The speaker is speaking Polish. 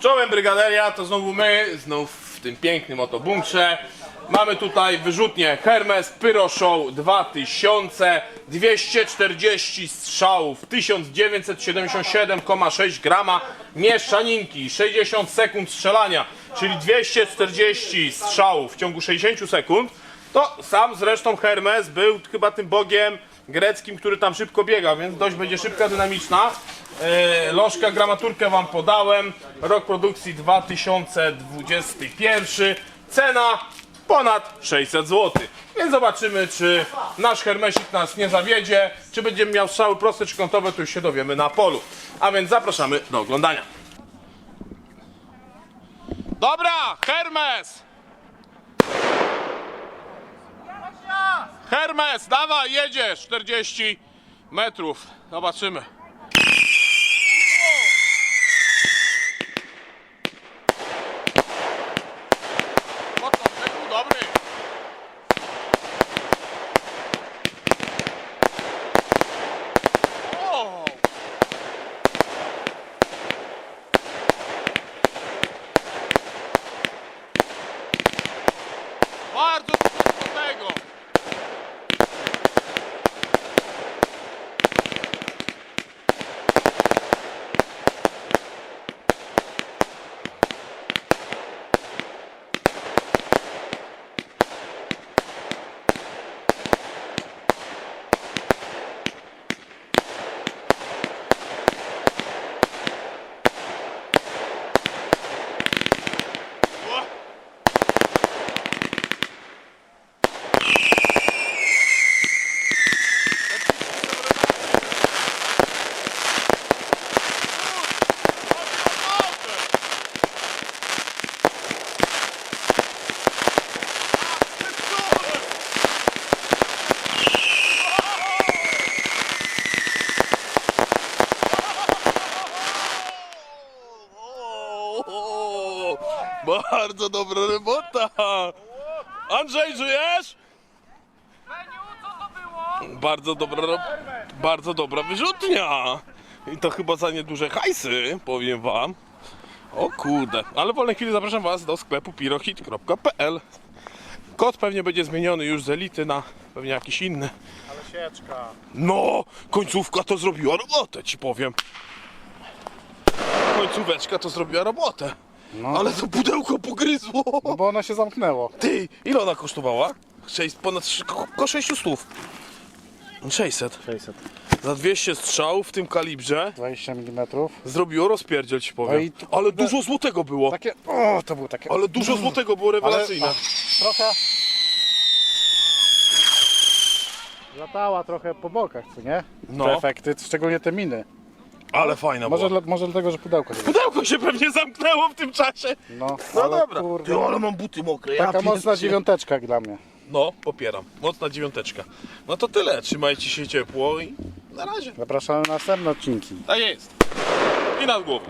Czołem Brygaderia, to znowu my, znów w tym pięknym oto bunkrze. Mamy tutaj wyrzutnię Hermes Pyro Show 2000, 240 strzałów, 1977,6 grama mieszaninki, 60 sekund strzelania, czyli 240 strzałów w ciągu 60 sekund. To sam zresztą Hermes był chyba tym bogiem greckim, który tam szybko biega, więc dość będzie szybka, dynamiczna. E, Lożka, gramaturkę wam podałem. Rok produkcji 2021. Cena ponad 600 zł. Więc zobaczymy, czy nasz hermesik nas nie zawiedzie, czy będziemy miał strzały proste czy kątowe, to już się dowiemy na polu. A więc zapraszamy do oglądania. Dobra, Hermes! Hermes, dawaj, jedziesz 40 metrów. Zobaczymy. Bardzo dużo tego. O, Bardzo dobra robota. Andrzej, żyjesz? Bardzo dobra, ro- bardzo dobra wyrzutnia. I to chyba za nieduże hajsy, powiem wam. O kurde, ale w wolnej chwili zapraszam was do sklepu pirohit.pl Kod pewnie będzie zmieniony już z elity na pewnie jakiś inny. Ale sieczka. No, końcówka to zrobiła robotę, ci powiem. Końcóweczka to zrobiła robotę. No. Ale to pudełko pogryzło. No bo ona się zamknęło. Ty, ile ona kosztowała? Sześć, ponad około 600 stów. 600. 600. Za 200 strzałów w tym kalibrze 20 mm. zrobiło rozpierdziel, ci powiem. No i to- Ale dużo złotego było. Takie. O, to było takie. Ale dużo złotego było Ale, rewelacyjne. a, trochę. Latała trochę po bokach, co nie? No. Te efekty, szczególnie te miny. Ale fajna Może, była. dla, może dlatego, że pudełko się Pudełko się pewnie zamknęło w tym czasie. No, No ale dobra. Kurde, Ty, ale mam buty mokre. ja taka mocna pierdzie- dziewiąteczka jak dla mnie. No, popieram. Mocna dziewiąteczka. No to tyle. Trzymajcie się ciepło i na razie. Zapraszamy na następne odcinki. Tak jest. I nad głową.